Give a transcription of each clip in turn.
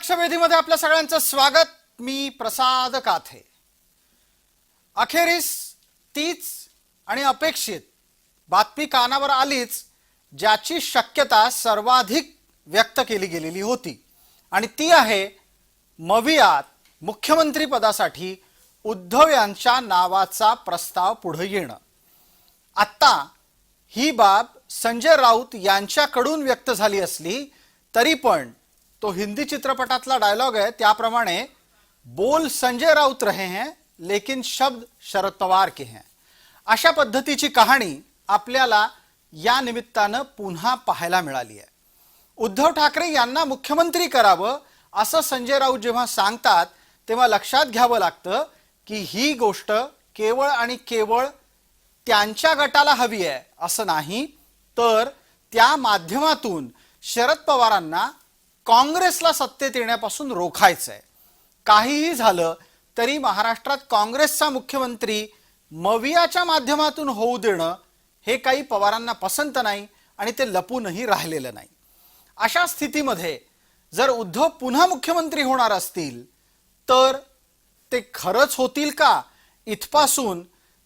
लक्षवेधीमध्ये आपल्या सगळ्यांचं स्वागत. मी प्रसाद काथे. अखेरीस तीच आणि अपेक्षित बातमी कानावर आलीच ज्याची शक्यता सर्वाधिक व्यक्त केली गेलेली होती. आणि ती आहे मवियात मुख्यमंत्री पदासाठी उद्धव यांच्या नावाचा प्रस्ताव पुढे येणं. आत्ता ही बाब संजय राऊत यांच्याकडून व्यक्त झाली असली तरी पण तो हिंदी चित्रपटातला डायलॉग आहे त्याप्रमाणे बोल संजय राऊत रहे हैं लेकिन शब्द शरद पवार के हैं. अशा पद्धतीची कहाणी आपल्याला या निमित्तानं पुन्हा पाहायला मिळाली आहे. उद्धव ठाकरे यांना मुख्यमंत्री करावं असं संजय राऊत जेव्हा सांगतात तेव्हा लक्षात घ्यावं लागतं की ही गोष्ट केवळ आणि केवळ त्यांच्या गटाला हवी आहे असं नाही तर त्या माध्यमातून शरद पवारांना काँग्रेसला सत्तेत येण्यापासून रोखायचं आहे काहीही झालं तरी महाराष्ट्रात काँग्रेसचा मुख्यमंत्री मवियाच्या माध्यमातून होऊ देणं हे काही पवारांना पसंत नाही आणि ते लपूनही राहिलेलं नाही. अशा स्थितीमध्ये जर उद्धव पुन्हा मुख्यमंत्री होणार असतील तर ते खरंच होतील का? इथपासून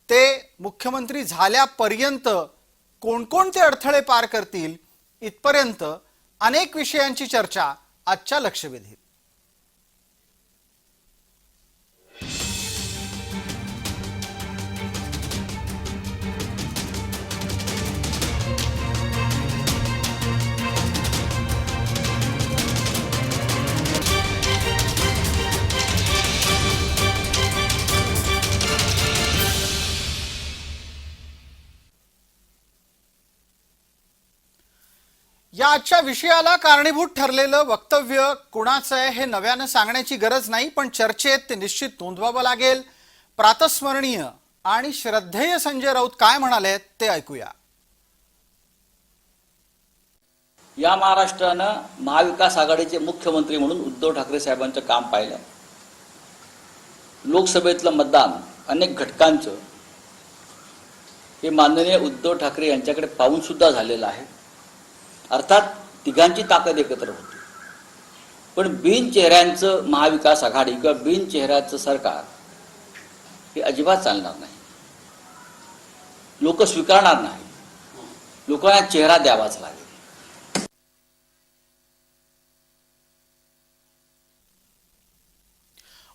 ते मुख्यमंत्री झाल्यापर्यंत कोणकोणते अडथळे पार करतील? इथपर्यंत अनेक विषयांची चर्चा आजच्या लक्षवेधीत या आजच्या विषयाला कारणीभूत ठरलेलं वक्तव्य कुणाचं आहे हे नव्यानं सांगण्याची गरज नाही पण चर्चेत ते निश्चित नोंदवावं लागेल. प्रातस्मरणीय आणि श्रद्धेय संजय राऊत काय म्हणाले ते ऐकूया. या महाराष्ट्रानं महाविकास आघाडीचे मुख्यमंत्री म्हणून उद्धव ठाकरे साहेबांचं काम पाहिलं. लोकसभेतलं मतदान अनेक घटकांचं हे माननीय उद्धव ठाकरे यांच्याकडे पाहून सुद्धा झालेलं आहे. अर्थात तिघांची ताकद एकत्र होती. पण बिनचेहऱ्यांचं महाविकास आघाडी किंवा बिन चेहऱ्याचं सरकार हे अजिबात चालणार नाही. लोक स्वीकारणार नाही. लोकांना चेहरा द्यावाच लागेल.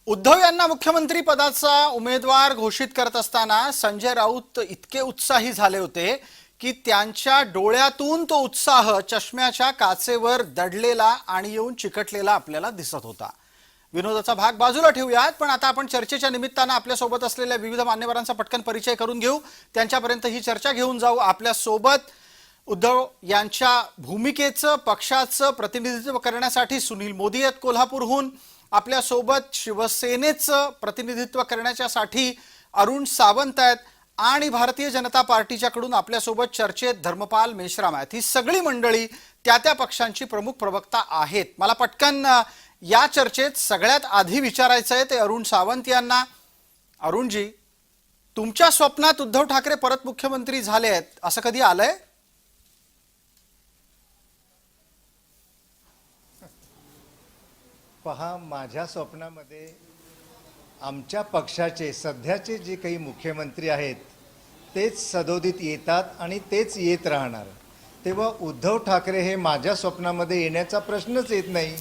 उद्धव यांना मुख्यमंत्री पदाचा उमेदवार घोषित करत असताना संजय राऊत इतके उत्साही झाले होते की त्यांच्या डोळ्यातून तो उत्साह चष्म्याच्या काचेवर दडलेला आणि येऊन चिकटलेला आपल्याला दिसत होता. विनोदाचा भाग बाजूला ठेवूयात पण आता आपण चर्चेच्या निमित्तानं आपल्यासोबत असलेल्या विविध मान्यवरांचा पटकन परिचय करून घेऊ. त्यांच्यापर्यंत ही चर्चा घेऊन जाऊ. आपल्यासोबत उद्धव यांच्या भूमिकेचं पक्षाचं प्रतिनिधित्व करण्यासाठी सुनील मोदी आहेत कोल्हापूरहून. आपल्यासोबत शिवसेनेचं प्रतिनिधित्व करण्याच्यासाठी अरुण सावंत आहेत. आणि भारतीय जनता पार्टीच्याकडून आपल्यासोबत चर्चेत धर्मपाल मेश्राम आहेत ही सगळी मंडळी त्या त्या पक्षांची प्रमुख प्रवक्ता आहेत. मला पटकन या चर्चेत सगळ्यात आधी विचारायचं आहे ते अरुण सावंत यांना. अरुणजी तुमच्या स्वप्नात उद्धव ठाकरे परत मुख्यमंत्री झाले आहेत असं कधी आलंय? पहा माझ्या स्वप्नामध्ये आमच्या पक्षाचे सध्याचे जे काही मुख्यमंत्री आहेत तेच सदोदित येतात आणि तेच येत राहणार. तेव्हा उद्धव ठाकरे हे माझ्या स्वप्नामध्ये येण्याचा प्रश्नच येत नाही.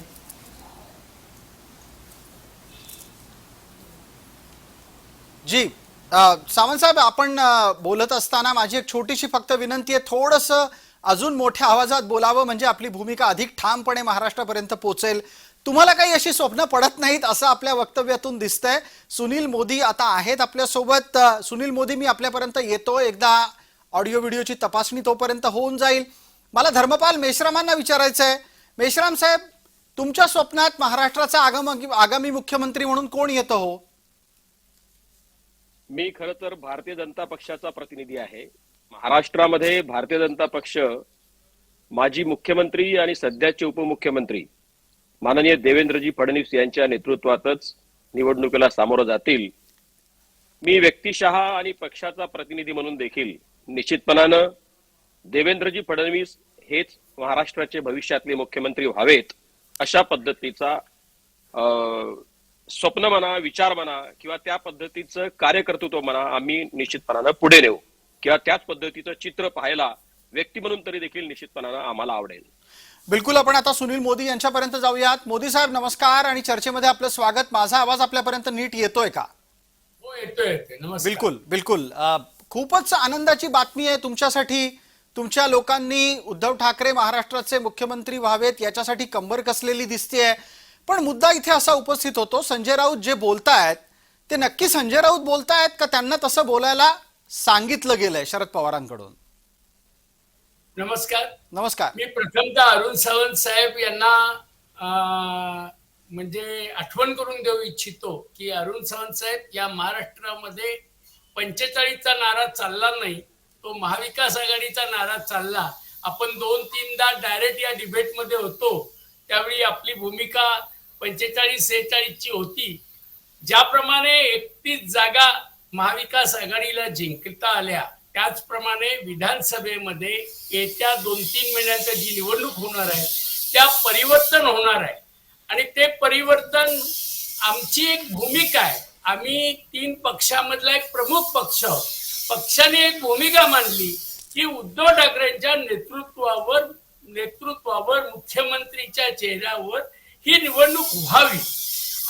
जी सावंत साहेब आपण बोलत असताना माझी एक छोटीशी फक्त विनंती आहे. थोडंसं अजून मोठ्या आवाजात बोलावं म्हणजे आपली भूमिका अधिक ठामपणे महाराष्ट्रापर्यंत पोहोचेल तुम्हाला काही अशी स्वप्न पडत नाहीत असं आपल्या वक्तव्यातून दिसतंय. सुनील मोदी आता आहेत आपल्यासोबत. सुनील मोदी मी आपल्यापर्यंत येतो एकदा ऑडिओ व्हिडिओची तपासणी तोपर्यंत होऊन जाईल. मला धर्मपाल मेश्रामांना विचारायचं आहे मेश्राम साहेब तुमच्या स्वप्नात महाराष्ट्राचा आगामी आगामी मुख्यमंत्री म्हणून कोण येतं हो? मी खर तर भारतीय जनता पक्षाचा प्रतिनिधी आहे. महाराष्ट्रामध्ये भारतीय जनता पक्ष माजी मुख्यमंत्री आणि सध्याचे उपमुख्यमंत्री माननीय देवेंद्रजी फडणवीस यांच्या नेतृत्वातच निवडणुकीला सामोरं जातील. मी व्यक्तिशः आणि पक्षाचा प्रतिनिधी म्हणून देखील निश्चितपणानं देवेंद्रजी फडणवीस हेच महाराष्ट्राचे भविष्यातले मुख्यमंत्री व्हावेत अशा पद्धतीचा अं, स्वप्न म्हणा विचार म्हणा किंवा त्या पद्धतीचं कार्यकर्तृत्व म्हणा आम्ही निश्चितपणानं पुढे नेऊ. किंवा त्याच पद्धतीचं चित्र पाहायला व्यक्ती म्हणून तरी देखील निश्चितपणानं आम्हाला आवडेल. बिलकुल आपण आता सुनील मोदी यांच्यापर्यंत जाऊयात. मोदी साहेब नमस्कार आणि चर्चेमध्ये आपलं स्वागत. माझा आवाज आपल्यापर्यंत नीट येतोय का? हो येतोय बिलकुल बिलकुल. खूपच आनंदाची बातमी आहे तुमच्यासाठी. तुमच्या लोकांनी उद्धव ठाकरे महाराष्ट्राचे मुख्यमंत्री व्हावेत याच्यासाठी कंबर कसलेली दिसतेय. पण मुद्दा इथे असा उपस्थित होतो संजय राऊत जे बोलतायत ते नक्की संजय राऊत बोलतायत का त्यांना तसं बोलायला सांगितलं गेलंय शरद पवारांकडून. नमस्कार. नमस्कार. मी प्रथमतः अरुण सावंत साहेब यांना म्हणजे आठवण करून देऊ इच्छितो की अरुण सावंत साहेब या महाराष्ट्रामध्ये पंचेचाळीसचा नारा चालला नाही तो महाविकास आघाडीचा नारा चालला. आपण दोन तीनदा डायरेक्ट या डिबेटमध्ये होतो त्यावेळी आपली भूमिका पंचेचाळीस सेहेचाळीसची होती. ज्याप्रमाणे एकतीस जागा महाविकास आघाडीला जिंकता आल्या त्याचप्रमाणे विधानसभेमध्ये येत्या दोन तीन महिन्यात जी निवडणूक होणार आहे त्या परिवर्तन होणार आहे. आणि ते परिवर्तन आमची एक भूमिका आहे. आम्ही तीन पक्षामधला एक प्रमुख पक्ष पक्षाने एक भूमिका मांडली की उद्धव ठाकरेंच्या नेतृत्वावर नेतृत्वावर मुख्यमंत्रीच्या चेहऱ्यावर ही निवडणूक व्हावी.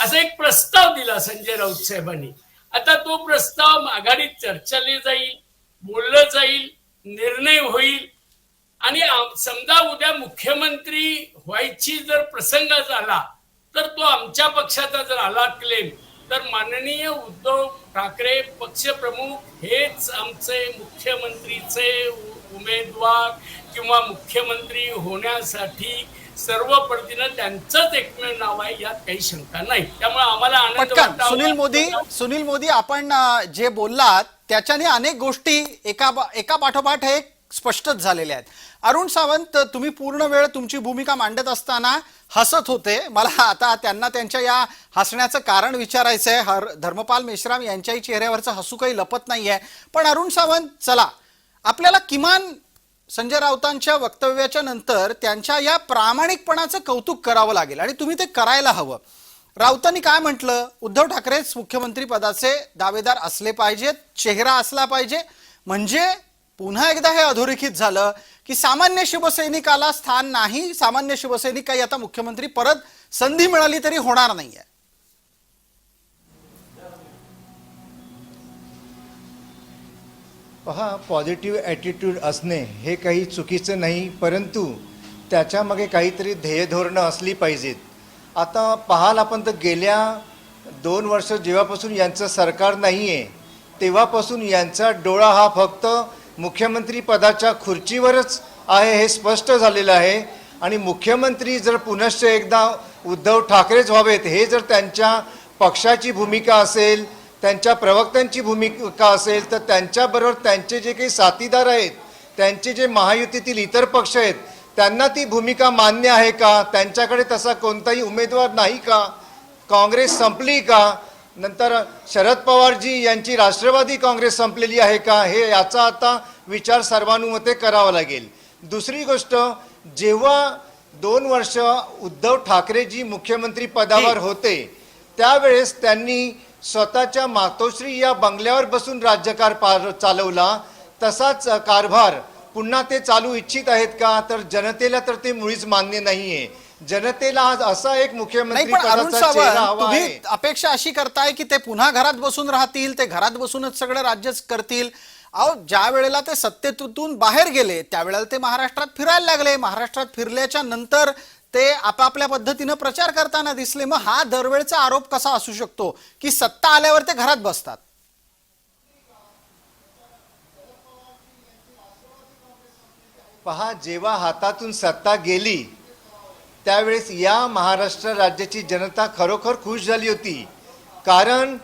असा एक प्रस्ताव दिला संजय राऊत साहेबांनी. आता तो प्रस्ताव आघाडीत चर्चले जाईल बोललं जाईल निर्णय होईल. आणि समजा उद्या मुख्यमंत्री व्हायची जर प्रसंग झाला तर तो आमच्या पक्षाचा जर आला क्लेम तर माननीय उद्धव ठाकरे पक्षप्रमुख हेच आमचे मुख्यमंत्रीचे उमेदवार किंवा मुख्यमंत्री होण्यासाठी सर्व त्यांचंच एकमेव नाव आहे यात काही शंका नाही. त्यामुळे आम्हाला आनंद. सुनील मोदी सुनील मोदी आपण जे बोललात त्याच्याने अनेक गोष्टी एका एका पाठोपाठ एक स्पष्टच झालेल्या आहेत. अरुण सावंत तुम्ही पूर्ण वेळ तुमची भूमिका मांडत असताना हसत होते. मला आता त्यांना त्यांच्या या हसण्याचं कारण विचारायचं आहे हर धर्मपाल मेश्राम यांच्याही चेहऱ्यावरचं हसू काही लपत नाहीये. पण अरुण सावंत चला. आपल्याला किमान संजय राऊतांच्या वक्तव्याच्या नंतर त्यांच्या या प्रामाणिकपणाचं कौतुक करावं लागेल आणि तुम्ही ते करायला हवं. राऊतांनी काय म्हटलं? उद्धव ठाकरेच मुख्यमंत्री पदाचे दावेदार असले पाहिजेत चेहरा असला पाहिजे. म्हणजे पुन्हा एकदा हे अधोरेखित झालं की सामान्य शिवसैनिकाला स्थान नाही सामान्य शिवसैनिक काही आता मुख्यमंत्री परत संधी मिळाली तरी होणार नाहीये. पहा पॉझिटिव्ह ॲटिट्यूड असणे हे काही चुकीचं नाही परंतु त्याच्यामागे काहीतरी ध्येयधोरणं असली पाहिजेत. आता पाहाल आपण तर गेल्या दोन वर्ष जेव्हापासून यांचं सरकार नाही आहे तेव्हापासून यांचा डोळा हा फक्त मुख्यमंत्री पदाच्या खुर्चीवरच आहे हे स्पष्ट झालेलं आहे. आणि मुख्यमंत्री जर पुनश्च एकदा उद्धव ठाकरेच व्हावेत हे जर त्यांच्या पक्षाची भूमिका असेल त्यांच्या प्रवक्त्यांची भूमिका असेल तर त्यांच्याबरोबर त्यांचे जे काही साथीदार आहेत त्यांचे जे महायुतीतील इतर पक्ष आहेत त्यांना ती भूमिका मान्य आहे का? त्यांच्याकडे तसा कोणताही उमेदवार नाही का? काँग्रेस संपली का? नंतर शरद पवारजी यांची राष्ट्रवादी काँग्रेस संपलेली आहे का? हे याचा आता विचार सर्वानुमते करावा लागेल. दुसरी गोष्ट जेव्हा दोन वर्ष उद्धव ठाकरेजी मुख्यमंत्री पदावर होते त्यावेळेस त्यांनी स्वतःच्या मातोश्री या बंगल्यावर बसून राज्यकार पार चालवला. तसाच कारभार पुन्हा ते चालू इच्छित आहेत का? तर जनतेला तर ते मुळीच मान्य नाहीये. जनतेला आज असा एक मुख्यमंत्री अपेक्षा अशी करताय की ते पुन्हा घरात बसून राहतील ते घरात बसूनच सगळं राज्यच करतील. अहो ज्या वेळेला ते सत्तेतून बाहेर गेले त्यावेळेला ते महाराष्ट्रात फिरायला लागले. महाराष्ट्रात फिरल्याच्या नंतर ते आपापल्या पद्धतीनं प्रचार करताना दिसले मग हा दरवेळचा आरोप कसा असू शकतो की सत्ता आल्यावर ते घरात बसतात? पहा जेव्हा हातातून सत्ता गेली त्यावेळेस या महाराष्ट्र राज्याची जनता खरोखर खुश झाली होती. कारण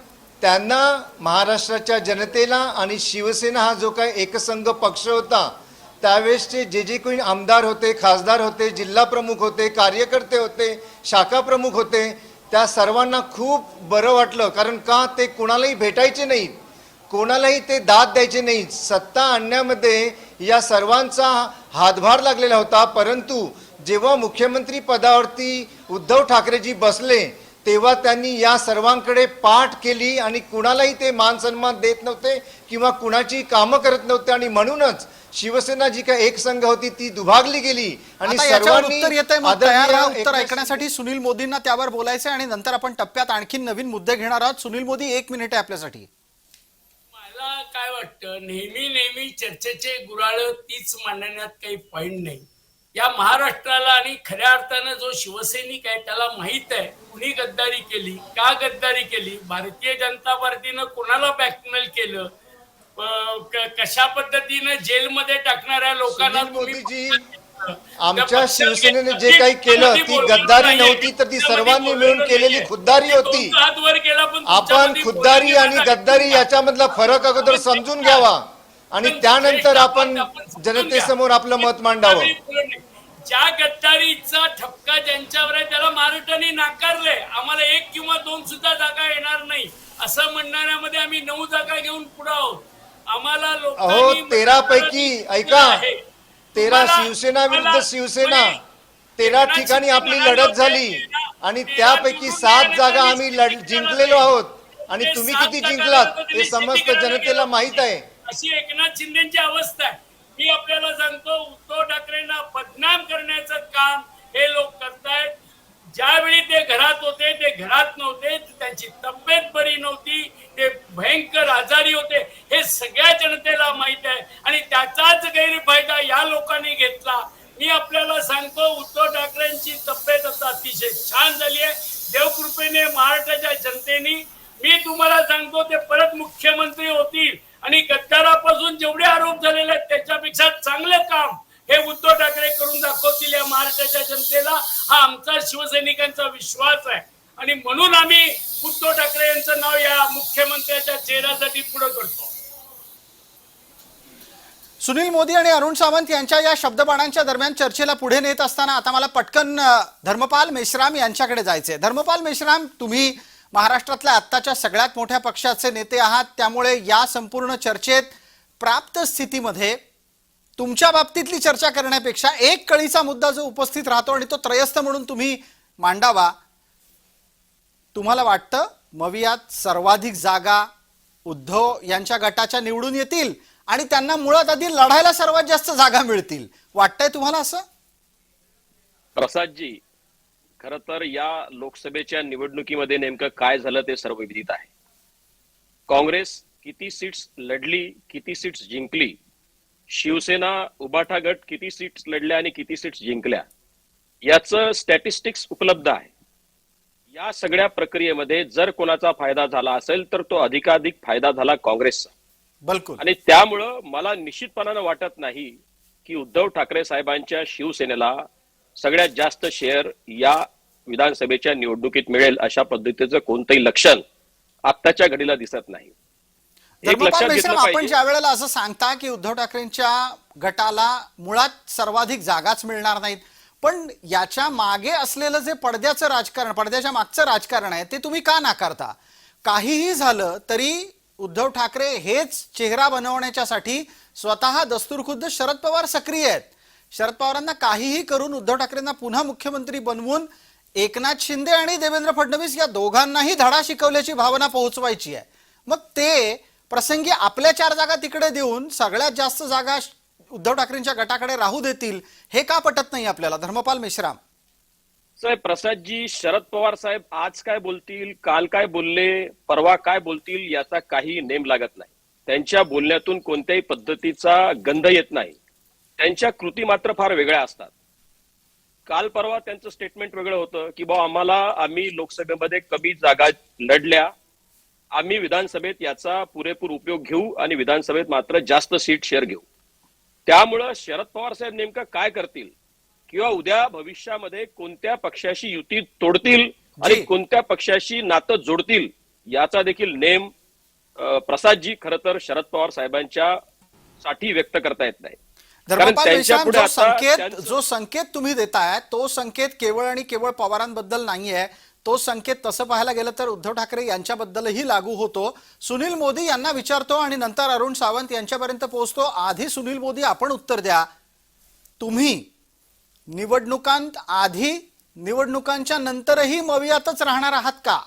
त्यांना महाराष्ट्राच्या जनतेला आणि शिवसेना हा जो काही एकसंघ पक्ष होता त्यावेळेसचे जे जे कोणी आमदार होते खासदार होते जिल्हा प्रमुख होते कार्यकर्ते होते शाखा प्रमुख होते त्या सर्वांना खूप बरं वाटलं. कारण का? ते कुणालाही भेटायचे नाहीत. कोणालाही ते दाद द्यायचे नाहीत. सत्ता आणण्यामध्ये या सर्वांचा हातभार लागलेला होता. परंतु जेव्हा मुख्यमंत्री पदावरती उद्धव ठाकरेजी बसले तेव्हा त्यांनी या सर्वांकडे पाठ केली आणि कुणालाही ते मान सन्मान देत नव्हते किंवा कुणाची कामं करत नव्हते. आणि म्हणूनच शिवसेना जी काय एक संघ होती ती दुभागली गेली. आणि सर्वांनी उत्तर येत आहे उत्तर ऐकण्यासाठी सुनील मोदींना त्यावर बोलायचं आणि नंतर आपण टप्प्यात आणखी नवीन मुद्दे घेणार आहोत. सुनील मोदी एक मिनिट आहे आपल्यासाठी. मला काय वाटतं नेहमी नेहमी चर्चेचे गुराळ तीच मांडण्यात काही पॉईंट नाही. या महाराष्ट्राला आणि खऱ्या अर्थानं जो शिवसैनिक आहे त्याला माहीत आहे कुणी गद्दारी केली का गद्दारी केली? भारतीय जनता पार्टीनं कोणाला बॅकमेल केलं? कशा पद्धतीनं जेलमध्ये टाकणाऱ्या लोकांना मोदीजी, आमच्या शिवसेनेने. जे काही केलं ती गद्दारी. नव्हती तर ती सर्वांनी मिळून केलेली. खुद्दारी होती आपण खुद्दारी आणि. गद्दारी याच्यामधला फरक अगोदर समजून घ्यावा आणि त्यानंतर आपण जनतेसमोर. आपलं मत मांडावं ज्या गद्दारीचा ठपका ज्यांच्यावर आहे त्याला महाराष्ट्राने नाकारलंय आम्हाला एक किंवा दोन सुद्धा जागा येणार नाही असं म्हणणाऱ्यामध्ये आम्ही नऊ जागा घेऊन पुढे आहोत आम्हाला अहो तेरा पैकी ऐका. तेरा शिवसेना विरुद्ध शिवसेना तेरा ठिकाणी आपली लढत झाली आणि त्यापैकी सात जागा आम्ही जिंकलेलो. आहोत आणि तुम्ही किती जिंकलात हे समस्त जनतेला. माहीत आहे अशी एकनाथ शिंदेची अवस्था आहे मी आपल्याला सांगतो उद्धव ठाकरेंना बदनाम करण्याचं काम हे लोक करतायत ज्यावेळी ते घरात होते ते घरात नव्हते त्यांची तब्येत बरी नव्हती ते भयंकर आजारी होते. हे सगळ्या जनतेला माहीत आहे आणि त्याचाच गैरफायदा या लोकांनी घेतला मी आपल्याला सांगतो उद्धव ठाकरेंची तब्येत आता अतिशय छान झाली आहे देवकृपेने महाराष्ट्राच्या जनतेने मी तुम्हाला सांगतो ते परत मुख्यमंत्री होतील आणि गद्दारापासून जेवढे आरोप झालेले आहेत त्याच्यापेक्षा चांगलं काम हे उद्धव ठाकरे करून दाखवतील या महाराष्ट्राच्या जनतेला हा आमचा शिवसैनिकांचा विश्वास आहे आणि म्हणून आम्ही उद्धव ठाकरे यांचं नाव या मुख्यमंत्र्याच्या चेहऱ्यासाठी पुढे करतो सुनील मोदी आणि अरुण सावंत यांच्या या शब्दबाणांच्या दरम्यान चर्चेला पुढे नेत असताना आता मला पटकन धर्मपाल मेश्राम यांच्याकडे जायचंय. धर्मपाल मेश्राम तुम्ही महाराष्ट्रातल्या आत्ताच्या सगळ्यात मोठ्या पक्षाचे नेते आहात. त्यामुळे या संपूर्ण चर्चेत प्राप्त स्थितीमध्ये तुमच्या बाबतीतली चर्चा करण्यापेक्षा एक कळीचा मुद्दा जो उपस्थित राहतो आणि तो त्रयस्थ म्हणून तुम्ही मांडावा तुम्हाला वाटतं मवियात सर्वाधिक जागा उद्धव यांच्या गटाच्या निवडून येतील? आणि त्यांना मुळात आधी लढायला सर्वात जास्त जागा मिळतील. वाटतंय तुम्हाला असं? प्रसादजी खर तर या लोकसभेच्या निवडणुकीमध्ये नेमकं काय झालं ते सर्व विदित आहे. काँग्रेस किती सीट्स लढली किती सीट्स जिंकली शिवसेना उबाठा गट किती सीट्स लढल्या आणि किती सीट्स जिंकल्या याचं स्टॅटिस्टिक्स उपलब्ध आहे. या सगळ्या प्रक्रियेमध्ये जर कोणाचा फायदा झाला असेल तर तो अधिकाधिक फायदा झाला काँग्रेसचा. बिलकुल. आणि त्यामुळं मला निश्चितपणानं वाटत नाही की उद्धव ठाकरे साहेबांच्या शिवसेनेला सगळ्यात जास्त शेअर या विधानसभेच्या निवडणुकीत मिळेल अशा पद्धतीचं कोणतंही लक्षण आत्ताच्या घडीला दिसत नाही. आपण ज्या वेळेला असं सांगता की उद्धव ठाकरेंच्या गटाला मुळात सर्वाधिक जागाच मिळणार नाहीत पण याच्या मागे असलेलं जे पडद्याचं राजकारण पडद्याच्या मागचं राजकारण आहे ते तुम्ही का नाकारता? काहीही झालं तरी उद्धव ठाकरे हेच चेहरा बनवण्याच्यासाठी स्वतः दस्तूरखुद्द शरद पवार सक्रिय आहेत. शरद पवारांना काहीही करून उद्धव ठाकरेंना पुन्हा मुख्यमंत्री बनवून एकनाथ शिंदे आणि देवेंद्र फडणवीस या दोघांनाही धडा शिकवल्याची भावना पोहोचवायची आहे. मग ते प्रसंगी आपल्या चार जागा तिकडे देऊन सगळ्यात जास्त जागा उद्धव ठाकरेंच्या गटाकडे राहू देतील हे का पटत नाही आपल्याला? धर्मपाल मेश्राम. साहेब प्रसादजी शरद पवार साहेब आज काय बोलतील काल काय बोलले परवा काय बोलतील याचा काही नेम लागत नाही. त्यांच्या बोलण्यातून कोणत्याही पद्धतीचा गंध येत नाही. त्यांच्या कृती मात्र फार वेगळ्या असतात. काल परवा त्यांचं स्टेटमेंट वेगळं होतं की बा आम्हाला आम्ही लोकसभेमध्ये कमी जागा लढल्या. आम्ही विधानसभेत याचा पुरेपूर उपयोग घेऊ आणि विधानसभेत मात्र जास्त सीट शेअर घेऊ. त्यामुळं शरद पवार साहेब नेमकं काय करतील? किंवा उद्या भविष्यामध्ये कोणत्या पक्षाशी युती तोडतील आणि. कोणत्या पक्षाशी नातं जोडतील याचा देखील नेम प्रसादजी खर तर शरद पवार साहेबांच्या साठी व्यक्त करता येत नाही. जो संकेत जो संकेत तुम्ही देताय तो संकेत केवळ आणि केवळ पवारांबद्दल नाहीये. तो संकेत तसं पाहायला गेलं तर उद्धव ठाकरे यांच्याबद्दलही लागू होतो. सुनील मोदी यांना विचारतो आणि नंतर अरुण सावंत यांच्यापर्यंत पोहोचतो. आधी सुनील मोदी आपण उत्तर द्या. तुम्ही निवडणुकांत आधी निवडणुकांच्या नंतरही मवियातच राहणार आहात का?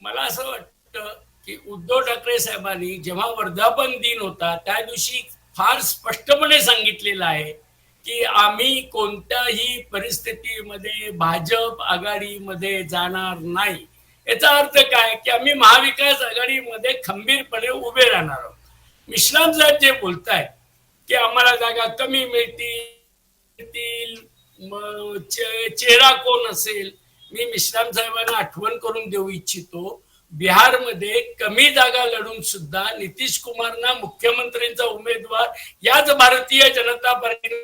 मला असं वाटतं की उद्धव ठाकरे साहेबांनी जेव्हा वर्धापन दिन होता त्या दिवशी फार स्पष्टपणे सांगितलेलं आहे की आम्ही कोणत्याही परिस्थितीमध्ये भाजप आघाडीमध्ये जाणार नाही. याचा अर्थ काय? की आम्ही महाविकास आघाडीमध्ये खंबीरपणे उभे राहणार आहोत. मिश्राम साहेब जे बोलतायत की आम्हाला जागा कमी मिळतील. चेहरा कोण असेल? मी मिश्राम साहेबांना आठवण करून देऊ इच्छितो. बिहारमध्ये कमी जागा लढून सुद्धा नितीश कुमारना मुख्यमंत्र्यांचा उमेदवार याच भारतीय जनता पार्टीने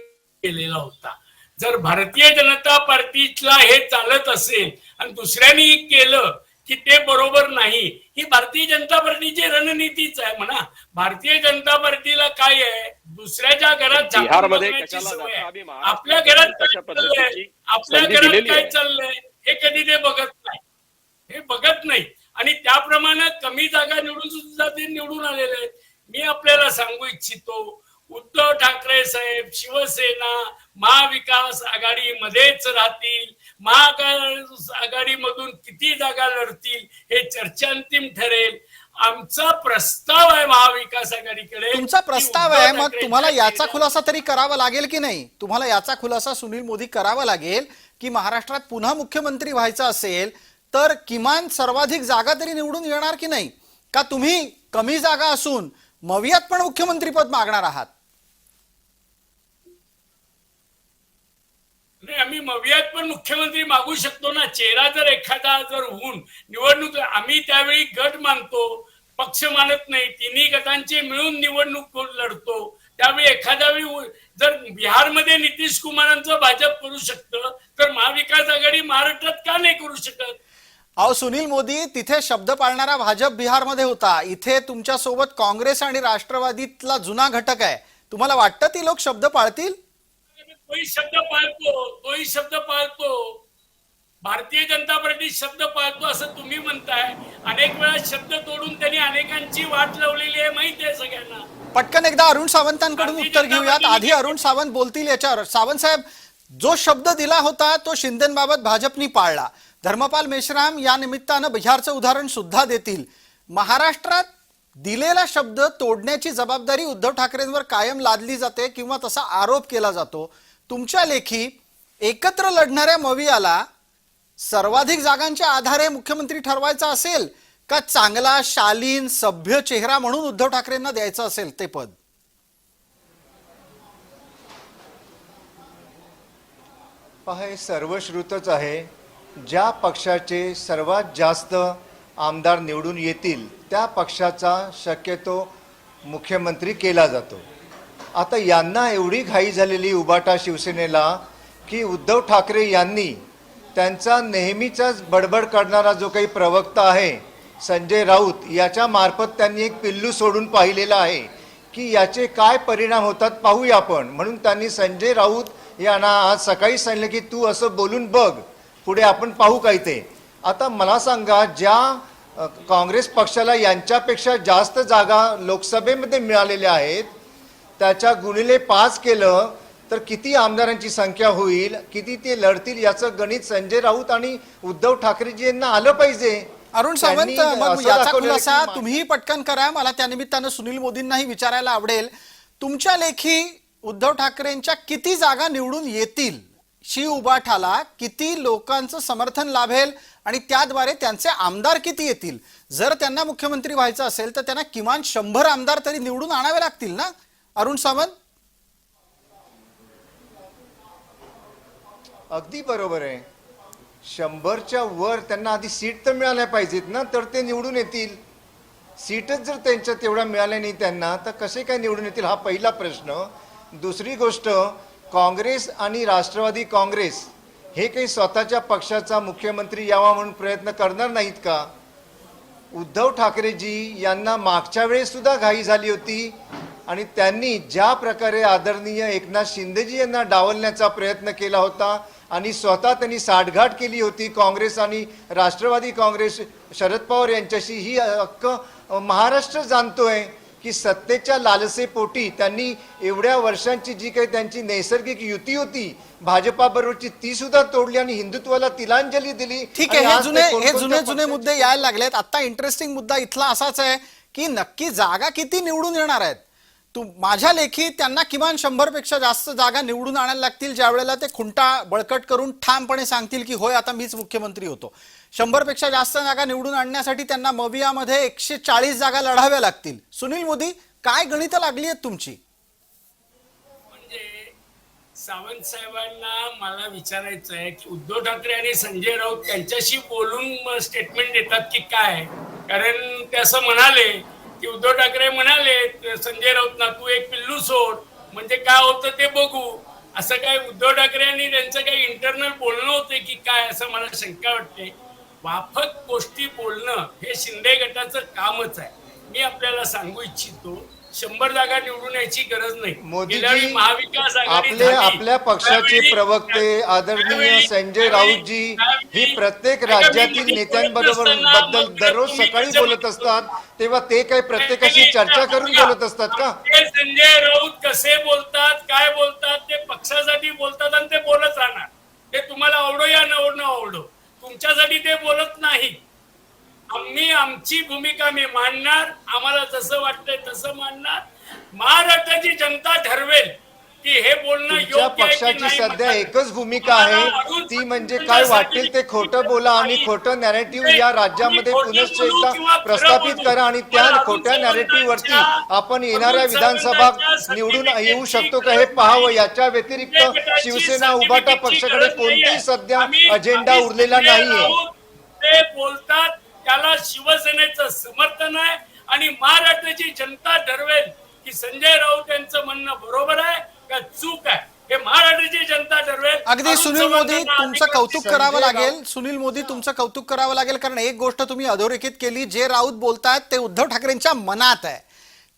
केलेला होता. जर भारतीय जनता पार्टीला हे चालत असेल आणि दुसऱ्यांनी केलं की ते बरोबर नाही. ही भारतीय जनता पार्टीची रणनीतीच आहे म्हणा. भारतीय जनता पार्टीला काय आहे? दुसऱ्याच्या घरात सवय? आहे. आपल्या घरात आपल्या घरात काय. चाललंय? हे कधी ते बघत नाही. हे बघत नाही. आणि त्याप्रमाणे कमी जागा निवडून सुद्धा ते निवडून आलेले आहेत. मी आपल्याला सांगू इच्छितो उद्धव ठाकरे साहेब शिवसेना महाविकास आघाडीमध्येच राहतील महाविकास आघाडीमधून किती जागा लढतील हे चर्चांतिम ठरेल. आमचा प्रस्ताव आहे महाविकास आघाडीकडे तुमचा प्रस्ताव आहे मग तुम्हाला याचा खुलासा तरी करावा लागेल की नाही? तुम्हाला याचा खुलासा सुनील मोदी करावा लागेल की महाराष्ट्रात पुन्हा मुख्यमंत्री व्हायचं असेल तर किमान सर्वाधिक जागा तरी निवडून येणार की नाही? का तुम्ही कमी जागा असून मवियात पण मुख्यमंत्रीपद मागणार आहात. नाही आम्ही मवियात पण मुख्यमंत्री मागू शकतो ना. चेहरा जर एखादा जर होऊन निवडणूक आम्ही त्यावेळी गट मानतो पक्ष मानत नाही तिन्ही गटांचे मिळून निवडणूक लढतो. त्यावेळी एखाद्या वेळी जर बिहारमध्ये नितीश कुमारांचं भाजप करू शकतं तर महाविकास आघाडी महाराष्ट्रात का नाही करू शकत? अहो सुनील मोदी तिथे शब्द पाळणारा भाजप बिहारमध्ये होता. इथे तुमच्यासोबत काँग्रेस आणि राष्ट्रवादीतला जुना घटक आहे. तुम्हाला वाटतं ती लोक शब्द पाळतील? तोही शब्द पाळतो तोही शब्द पाळतो. भारतीय जनता पार्टी शब्द पाळतो असं तुम्ही म्हणताय. अनेक वेळा शब्द तोडून त्यांनी अनेकांची वाट लावलेली आहे माहिती आहे सगळ्यांना. पटकन एकदा अरुण सावंतांकडून उत्तर घेऊयात. आधी अरुण सावंत बोलतील याच्यावर. सावंत साहेब जो शब्द दिला होता तो शिंदेबाबत भाजपनी पाळला. धर्मपाल मेश्राम या निमित्तानं बिहारचं उदाहरण सुद्धा देतील. महाराष्ट्रात दिलेला शब्द तोडण्याची जबाबदारी उद्धव ठाकरेंवर कायम लादली जाते किंवा तसा आरोप केला जातो. तुमच्या लेखी एकत्र लढणाऱ्या मवियाला सर्वाधिक जागांच्या आधारे मुख्यमंत्री ठरवायचा असेल का चांगला शालीन सभ्य चेहरा म्हणून उद्धव ठाकरेंना द्यायचं असेल ते पद? हे सर्वश्रुतच आहे. ज्या पक्षाचे सर्वात जास्त आमदार निवडून येतील त्या पक्षाचा शक्यतो मुख्यमंत्री केला जातो. आता यांना एवढी घाई झालेली उबाटा शिवसेनेला की उद्धव ठाकरे यांनी त्यांचा नेहमीचाच बडबड करणारा जो काही प्रवक्ता आहे संजय राऊत याच्या मार्फत त्यांनी एक पिल्लू सोडून पाहिलेला आहे की याचे काय परिणाम होतात पाहूया आपण. म्हणून त्यांनी संजय राऊत यांना आज सकाळी सांगितलं की तू असं बोलून बघ पुढे आपण पाहू काय ते. आता मला सांगा ज्या काँग्रेस पक्षाला यांच्यापेक्षा जास्त जागा लोकसभेमध्ये मिळालेल्या आहेत त्याच्या गुणिले पाच केलं तर किती आमदारांची संख्या होईल किती ते लढतील याचं गणित संजय राऊत आणि उद्धव ठाकरेजी यांना आलं पाहिजे. अरुण सावंत मग असं याचा खुलासा तुम्ही पटकन करा मला त्यानिमित्तानं सुनील मोदींनाही विचारायला आवडेल. तुमच्या लेखी उद्धव ठाकरेंच्या किती जागा निवडून येतील? शी उबाठाला किती लोकांचं समर्थन लाभेल आणि त्याद्वारे त्यांचे आमदार किती येतील? जर त्यांना मुख्यमंत्री व्हायचं असेल तर त्यांना किमान शंभर आमदार तरी निवडून आणावे लागतील ना? अरुण सावंत? अगदी बरोबर आहे. शंभरच्या वर त्यांना आधी सीट तर मिळाल्या पाहिजेत ना तर ते निवडून येतील. सीटच जर त्यांच्या तेवढ्या मिळाल्या नाही त्यांना तर कसे काय निवडून येतील हा पहिला प्रश्न. दुसरी गोष्ट काँग्रेस आणि राष्ट्रवादी काँग्रेस हे काही स्वतःच्या पक्षाचा मुख्यमंत्री यावा म्हणून प्रयत्न करणार नाहीत का? उद्धव ठाकरेजी यांना मागच्या वेळेससुद्धा घाई झाली होती आणि त्यांनी ज्या प्रकारे आदरणीय एकनाथ शिंदेजी यांना डावलण्याचा प्रयत्न केला होता आणि स्वतः त्यांनी साठगाठ केली होती काँग्रेस आणि राष्ट्रवादी काँग्रेस शरद पवार यांच्याशी ही हक्क महाराष्ट्र जाणतोय. की सत्तेच्या लालसेपोटी त्यांनी एवढ्या वर्षांची जी काही त्यांची नैसर्गिक युती होती भाजपाबरोबरची ती सुद्धा तोडली आणि हिंदुत्वाला तिलांजली दिली. ठीक आहे हे जुने हे जुने जुने मुद्दे यायला लागलेत. आता इंटरेस्टिंग मुद्दा इथला असाच आहे की नक्की जागा किती निवडून येणार आहेत? तू माझ्या लेखी त्यांना किमान शंभरपेक्षा जास्त जागा निवडून आणायला लागतील ज्या वेळेला ते खुंटा बळकट करून ठामपणे सांगतील की होय आता मीच मुख्यमंत्री होतो. शंभरपेक्षा जास्त जागा निवडून आणण्यासाठी त्यांना मवियामध्ये एकशे चाळीस जागा लढाव्या लागतील. सुनील मोदी काय गणित लागली आहेत तुमची? म्हणजे सावंत साहेबांना मला विचारायचं आहे की उद्धव ठाकरे आणि संजय राऊत त्यांच्याशी बोलून स्टेटमेंट देतात की काय? कारण ते असं म्हणाले की उद्धव ठाकरे म्हणाले संजय राऊतना तू एक पिल्लू सोड. म्हणजे काय होतं ते बघू. असं काय उद्धव ठाकरे आणि त्यांचं काही इंटरनल बोलणं होतं की काय असं मला शंका वाटते. वाफत गोष्टी बोलणं हे शिंदे गटाचं कामच आहे. मी आपल्याला सांगू इच्छितो शंभर जागा निवडून यायची गरज नाही. महाविकास आघाडी आपले. आपल्या पक्षाचे प्रवक्ते आदरणीय संजय राऊतजी ही प्रत्येक राज्यातील नेत्यांबरोबरबद्दल दररोज सकाळी बोलत? असतात. तेव्हा ते काही प्रत्येकाशी चर्चा करून बोलत असतात का? संजय राऊत कसे बोलतात काय बोलतात ते पक्षासाठी बोलतात आणि ते बोलत राहणार. ते तुम्हाला आवडो या न आवडो. तुमच्यासाठी ते बोलत नाही. आम्ही आमची भूमिका मी मांडणार आम्हाला जसं वाटतंय तसं मांडणार. महाराष्ट्राची जनता ठरवेल. की हे बोलणं तुमच्या योग्य आहे की पक्षाची नाही? सध्या. एकच भूमिका आहे. ती म्हणजे काय वाटेल ते खोटं बोला आणि खोटं नॅरेटिव्ह या राज्यामध्ये पुनश्च एकदा प्रस्थापित करा आणि त्या खोट्या नॅरेटिव्ह वरती आपण येणाऱ्या विधानसभा निवडून येऊ शकतो का हे पाहावं? याच्या व्यतिरिक्त शिवसेना उभाटा पक्षाकडे कोणतेही सध्या अजेंडा उरलेला नाहीये. ते बोलतात. त्याला शिवसेनेचं समर्थन आहे आणि महाराष्ट्राची जनता ठरवेल की संजय राऊत यांचं म्हणणं बरोबर आहे. का चूक आहे? हे महाराष्ट्राची जनता ठरवेल. अगदी सुनील मोदी तुमचं कौतुक करावं लागेल. सुनील मोदी तुमचं कौतुक करावं लागेल. कारण एक गोष्ट तुम्ही अधोरेखित केली जे राऊत बोलतायत ते उद्धव ठाकरेंच्या मनात आहे.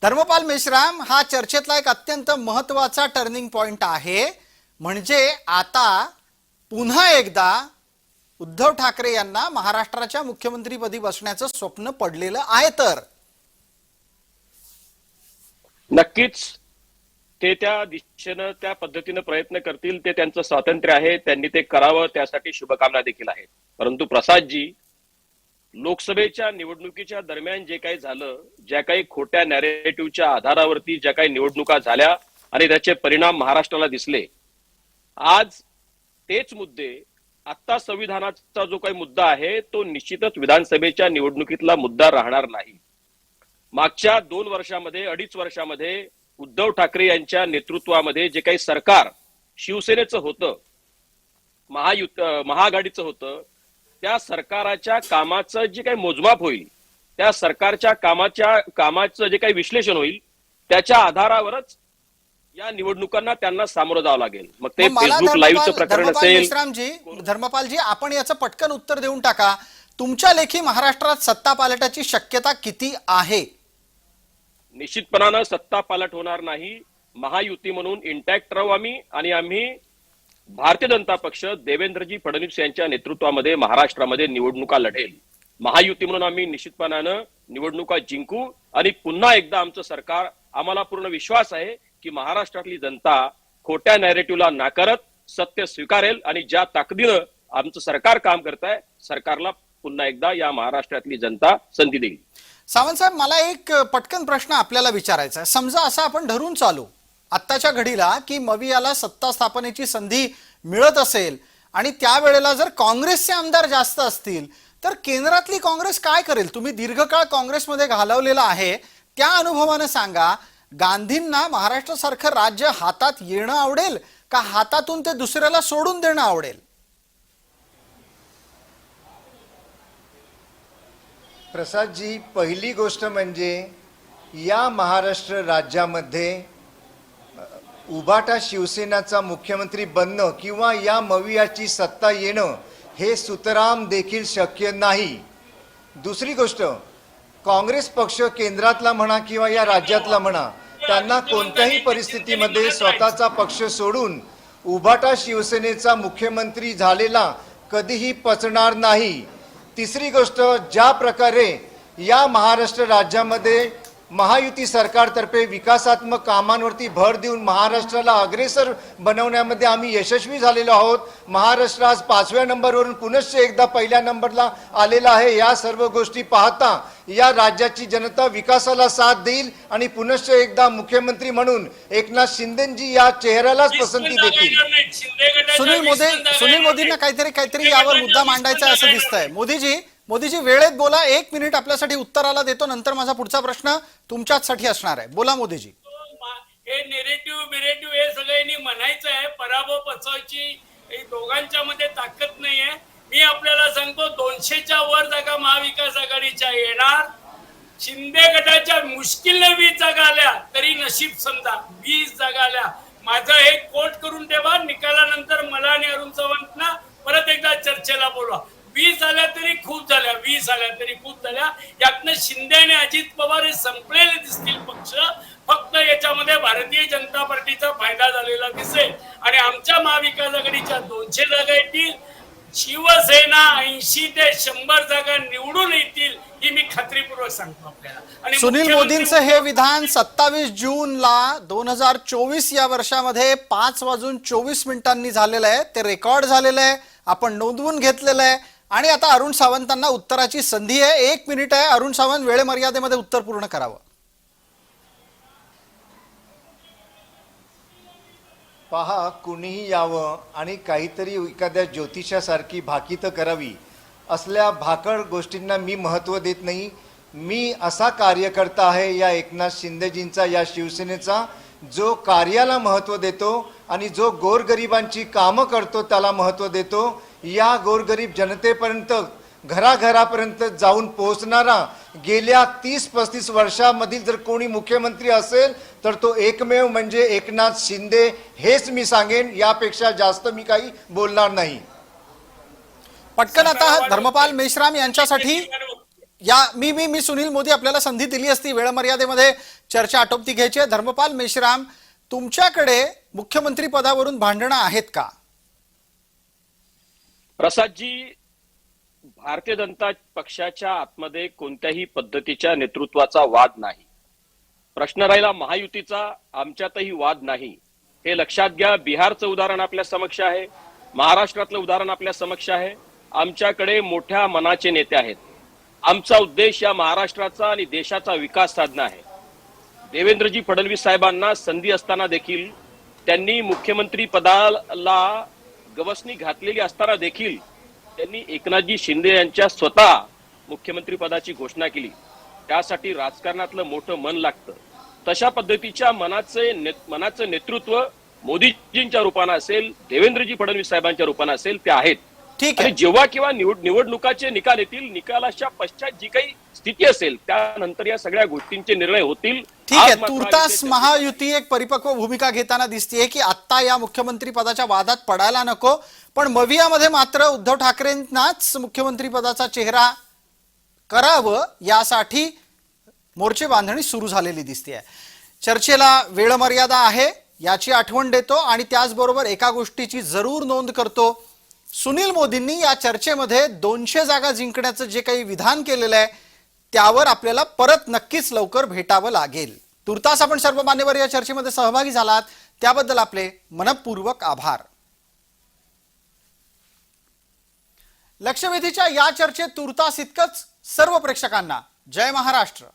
धर्मपाल मेश्राम हा चर्चेतला एक अत्यंत महत्त्वाचा टर्निंग पॉइंट आहे. म्हणजे आता पुन्हा एकदा उद्धव ठाकरे यांना महाराष्ट्राच्या मुख्यमंत्रीपदी बसण्याचं स्वप्न पडलेलं आहे तर. नक्कीच. ते त्या दिशेनं त्या पद्धतीनं प्रयत्न करतील ते त्यांचं स्वातंत्र्य आहे त्यांनी ते करावं त्यासाठी शुभकामना देखील आहेत. परंतु प्रसादजी लोकसभेच्या निवडणुकीच्या दरम्यान जे काही झालं ज्या काही खोट्या नॅरेटिव्हच्या आधारावरती ज्या काही निवडणुका झाल्या आणि त्याचे परिणाम महाराष्ट्राला दिसले आज तेच मुद्दे आता संविधानाचा जो काही मुद्दा आहे तो निश्चितच विधानसभेच्या निवडणुकीतला मुद्दा राहणार नाही. मागच्या दोन वर्षामध्ये अडीच वर्षामध्ये उद्धव ठाकरे यांच्या नेतृत्वामध्ये जे काही सरकार शिवसेनेचं होतं महायुत महाआघाडीचं होतं त्या सरकाराच्या कामाचं जे काही मोजमाप होईल त्या सरकारच्या कामाच्या कामाचं जे काही विश्लेषण होईल त्याच्या आधारावरच या निवडणुकांना त्यांना सामोरं जावं लागेल. मग ते फेसबुक लाईव्हचं प्रकरण असेल धर्मपालजी आपण याचं पटकन उत्तर देऊन टाका. तुमच्या लेखी महाराष्ट्रात सत्ता पालटाची शक्यता किती आहे? निश्चितपणानं सत्ता पालट होणार नाही. महायुती म्हणून इंटॅक्ट राहू आम्ही आणि आम्ही भारतीय जनता पक्ष देवेंद्रजी फडणवीस यांच्या नेतृत्वामध्ये महाराष्ट्रामध्ये निवडणुका लढेल. महायुती म्हणून आम्ही निश्चितपणानं निवडणुका जिंकू आणि पुन्हा एकदा आमचं सरकार आम्हाला पूर्ण विश्वास आहे की महाराष्ट्रातली जनता खोट्या नॅरेटिव्हला नाकारत सत्य स्वीकारेल आणि ज्या ताकदीनं आमचं सरकार काम करत आहे सरकारला पुन्हा एकदा या महाराष्ट्रातली जनता संधी देईल. सावंतसाहेब मला एक पटकन प्रश्न आपल्याला विचारायचा आहे. समजा असं आपण धरून चालू आत्ताच्या घडीला की मवियाला सत्ता स्थापनेची संधी मिळत असेल आणि त्यावेळेला जर काँग्रेसचे आमदार जास्त असतील तर केंद्रातली काँग्रेस काय करेल? तुम्ही दीर्घकाळ काँग्रेसमध्ये घालवलेला आहे. त्या अनुभवानं सांगा गांधींना महाराष्ट्रासारखं राज्य हातात येणं आवडेल का हातातून ते दुसऱ्याला सोडून देणं आवडेल? प्रसादजी पहिली गोष्ट म्हणजे या महाराष्ट्र राज्यामध्ये उभाटा शिवसेनाचा मुख्यमंत्री बनणं किंवा या मवियाची सत्ता येणं हे सुतराम देखील शक्य नाही. दुसरी गोष्ट काँग्रेस पक्ष केंद्रातला म्हणा किंवा या राज्यातला म्हणा त्यांना कोणत्याही परिस्थितीमध्ये स्वतःचा पक्ष सोडून उभाटा शिवसेनेचा मुख्यमंत्री झालेला कधीही पचणार नाही. तिसरी गोष्ट ज्या प्रकारे या महाराष्ट्र राज्यामध्ये महायुती सरकारतर्फे विकासात्मक कामांवरती भर देऊन महाराष्ट्राला अग्रेसर बनवण्यामध्ये आम्ही यशस्वी झालेलो आहोत. महाराष्ट्र आज पाचव्या नंबरवरून पुनश्च एकदा पहिल्या नंबरला आलेला आहे. या सर्व गोष्टी पाहता या राज्याची जनता विकासाला साथ देईल आणि पुनश्च एकदा मुख्यमंत्री म्हणून एकनाथ शिंदेजी या चेहऱ्यालाच पसंती देतील. सुनील मोदी सुनील मोदींना काहीतरी काहीतरी यावर मुद्दा मांडायचा असं दिसतंय. मोदीजी मोदीजी वेळेत बोला. एक मिनिट आपल्यासाठी उत्तराला देतो नंतर माझा पुढचा प्रश्न तुमच्याचसाठी असणार आहे. बोला मोदीजी. हे नेरेटिव्ह बिरेटिव्ह हे सगळ्यांनी म्हणायचं आहे. पराभव पचवायची दोघांच्या मध्ये ताकद नाहीये. मी आपल्याला सांगतो दोनशेच्या वर जागा महाविकास आघाडीच्या येणार. शिंदे गटाच्या मुश्किलने वीस जागा आल्या तरी नशीब समजा वीस जागा आल्या. माझं हे कोट करून ठेवा. निकालानंतर मला आणि अरुण चव्हाणना परत एकदा चर्चेला बोलवा. वीस आल्या तरी खूप झाल्या वीस आल्या तरी खूप झाल्या. यातनं शिंदे आणि अजित पवार हे संपलेले दिसतील पक्ष. फक्त याच्यामध्ये भारतीय जनता पार्टीचा फायदा झालेला दिसेल. आणि आमच्या महाविकास आघाडीच्या दोनशे जागा येतील. शिवसेना ऐंशी ते शंभर जागा निवडून येतील ही मी खात्रीपूर्वक सांगतो आपल्याला. आणि सुनील मोदींचं हे विधान सत्तावीस जूनला दोन हजार चोवीस या वर्षामध्ये पाच वाजून चोवीस मिनिटांनी झालेलं आहे. ते रेकॉर्ड झालेलं आहे. आपण नोंदवून घेतलेलं आहे. आणि आता अरुण सावंतांना उत्तराची संधी आहे. एक मिनिट आहे. अरुण सावंत वेळेमर्यादेमध्ये उत्तर पूर्ण करावं. पहा कुणीही यावं आणि काहीतरी एखाद्या ज्योतिषासारखी भाकीतं करावी. असल्या भाकड गोष्टींना मी महत्त्व देत नाही. मी असा कार्यकर्ता आहे या एकनाथ शिंदेजींचा या शिवसेनेचा जो कार्याला महत्त्व देतो आणि जो गोरगरिबांची कामं करतो त्याला महत्त्व देतो. या गोरगरीब जनतेपर्यंत घराघरापर्यंत जाऊन पोहोचणारा गेल्या तीस पस्तीस वर्षामधील जर कोणी मुख्यमंत्री असेल तर तो एकमेव म्हणजे एकनाथ शिंदे हेच मी सांगेन यापेक्षा जास्त मी काही बोलणार नाही. पटकन आता धर्मपाल मेश्राम यांच्यासाठी या मी मी मी सुनील मोदी आपल्याला संधी दिली असती वेळ मर्यादेमध्ये चर्चा आटोपती घ्यायची आहे. धर्मपाल मेश्राम तुमच्याकडे मुख्यमंत्री पदावरून भांडणं आहेत का? प्रसादजी भारतीय जनता पक्षाच्या आतमध्ये कोणत्याही पद्धतीच्या नेतृत्वाचा वाद नाही. प्रश्न राहिला महायुतीचा आमच्यातही वाद नाही. हे लक्षात घ्या बिहारचं उदाहरण आपल्या समक्ष आहे महाराष्ट्रातलं उदाहरण आपल्या समक्ष आहे. आमच्याकडे मोठ्या मनाचे नेते आहेत. आमचा उद्देश या महाराष्ट्राचा आणि देशाचा विकास साधणं आहे. देवेंद्रजी फडणवीस साहेबांना संधी असताना देखील त्यांनी मुख्यमंत्री पदाला गवसणी घातलेली असताना देखील त्यांनी एकनाथजी शिंदे यांच्या स्वतः मुख्यमंत्री पदाची घोषणा केली. त्यासाठी राजकारणातलं मोठं मन लागतं. तशा पद्धतीच्या मनाचे ने- मनाचं नेतृत्व मोदीजींच्या रूपानं असेल देवेंद्रजी फडणवीस साहेबांच्या रूपानं असेल ते आहेत. ठीक आहे. जेव्हा किंवा निवड निवडणुकाचे निकाल येतील निकालाच्या पश्चात जी काही स्थिती असेल त्यानंतर या सगळ्या गोष्टींचे निर्णय होतील. ठीक आहे. तुर्तास महायुती एक परिपक्व भूमिका घेताना दिसतीये की आत्ता या मुख्यमंत्री पदाच्या वादात पडायला नको. पण मवियामध्ये मात्र उद्धव ठाकरेंनाच मुख्यमंत्री पदाचा चेहरा करावं यासाठी मोर्चे बांधणी सुरू झालेली दिसते चर्चेला वेळ मर्यादा आहे याची आठवण देतो आणि त्याचबरोबर एका गोष्टीची जरूर नोंद करतो. सुनील मोदींनी या चर्चेमध्ये दोनशे जागा जिंकण्याचं जे काही विधान केलेलं आहे त्यावर आपल्याला परत नक्कीच लवकर भेटावं लागेल. तुर्तास आपण सर्व मान्यवर या चर्चेमध्ये सहभागी झालात. त्याबद्दल आपले मनपूर्वक आभार. लक्षवेधीच्या या चर्चेत तुर्तास इतकंच. सर्व प्रेक्षकांना जय महाराष्ट्र.